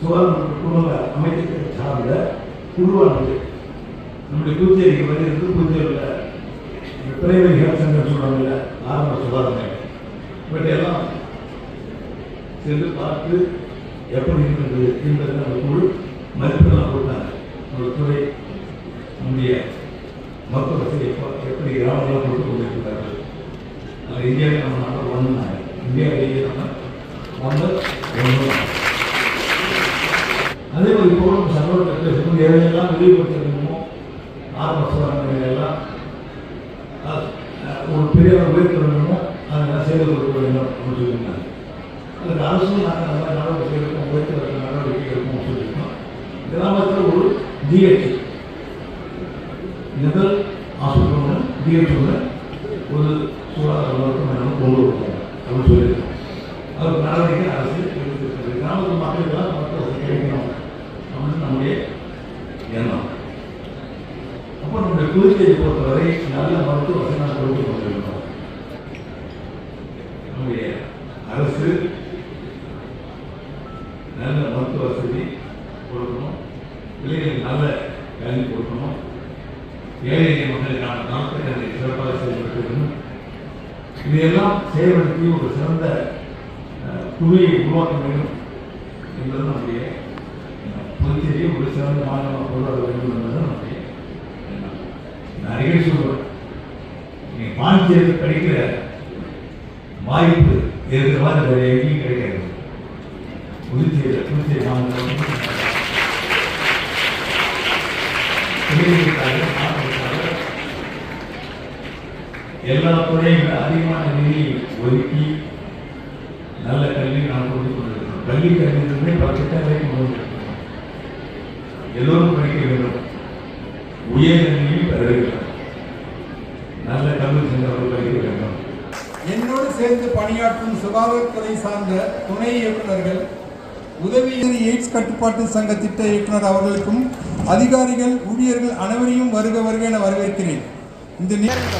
சுகாதார குடும்ப அமைச்சர் சார்ந்த குழுவானது நம்முடைய புதுச்சேரிக்கு வந்து இருந்து புதுச்சேரியில் பிரைவேட் ஹெல்த் சென்டர் சொல்கிறாங்கல்ல ஆரம்ப சுகாதார நிலையம் பட் எல்லாம் சென்று பார்த்து எப்படி இருந்தது என்பதை அந்த குழு மதிப்பெல்லாம் கொடுத்தாங்க. ஒரு துறை நம்முடைய மருத்துவ வசதி எப்போ எப்படி கிராமங்களாக கொடுத்து கொண்டிருக்கிறார்கள். அதில் இந்தியாவில் நம்ம நாட்டில் ஒன்று இந்தியாவிலேயே நம்ம வந்து ஒன்று அதே மாதிரி இப்போ நம்ம சட்டமன்றத்தில் பேசும்போது எதையெல்லாம் விரிவுபடுத்த ஆரம்ப சுகாதார ஒரு பெரியவர் உயர்த்த வேண்டுமோ அதெல்லாம் செய்து கொடுக்க வேண்டும் அப்படின்னு சொல்லியிருந்தாங்க அதுக்கு அரசும் நாங்கள் அந்த மாதிரி நடவடிக்கை எடுப்போம் உயர்த்த வைக்க நடவடிக்கை எடுப்போம் சொல்லியிருக்கோம். கிராமத்தில் ஒரு ஜிஹெச் ஜெனரல் ஹாஸ்பிட்டல் ஒன்று ஒரு சுகாதார மருத்துவமனை கொண்டு வருவாங்க அப்படின்னு சொல்லியிருக்கோம். அதுக்கு நடவடிக்கை அரசு எடுத்துருக்கிறது கிராமத்து மக்களுக்கெல்லாம் மருத்துவ வசதி கிடைக்கணும் அப்படின்னு நம்முடைய எண்ணம் அப்போ நம்முடைய புதுச்சேரி பொறுத்தவரை நல்ல மருத்துவ வசதி நாம் கொடுத்து கொண்டிருக்கிறோம். நம்முடைய அரசு நல்ல மருத்துவ வசதி கொடுக்கணும். பிள்ளைகளுக்கு நல்ல கல்வி கொடுக்கணும். ஏழை மக்களுக்கான நலத்திட்டங்களை சிறப்பாக செயல்பட்டு வேண்டும் இதையெல்லாம் செயல்படுத்தி ஒரு சிறந்த அஹ், குழுவை உருவாக்க வேண்டும் என்பது நம்முடைய எண்ணம். புதுச்சேரியை ஒரு சிறந்த மாநிலமாக கொண்டாட வேண்டும் என்பது நிறைய சொல்றேன் நீங்க பாண்டிச்சேரியில் கிடைக்கிற வாய்ப்பு இருக்கிற மாதிரி வேற எங்கேயும் கிடைக்காது புதுச்சேரி புதுச்சேரி மாநிலம். எல்லா துறையும் அதிகமான நிதி ஒதுக்கி நல்ல கல்வி நாம் கொண்டு கொண்டிருக்கிறோம். கல்வி கல்வியிலிருந்து பல திட்டங்களை எல்லோரும் படிக்க வேண்டும். உயர் பெறுகிறார் நல்ல கல்வி சென்றவர்கள் என்னோடு சேர்ந்து பணியாற்றும் சுகாதாரத்துறை சார்ந்த துணை இயக்குநர்கள் உதவி எய்ட்ஸ் கட்டுப்பாட்டு சங்க திட்ட இயக்குனர் அவர்களுக்கும் அதிகாரிகள் ஊழியர்கள் அனைவரையும் வருக வருக என வரவேற்கிறேன். இந்த நேரம்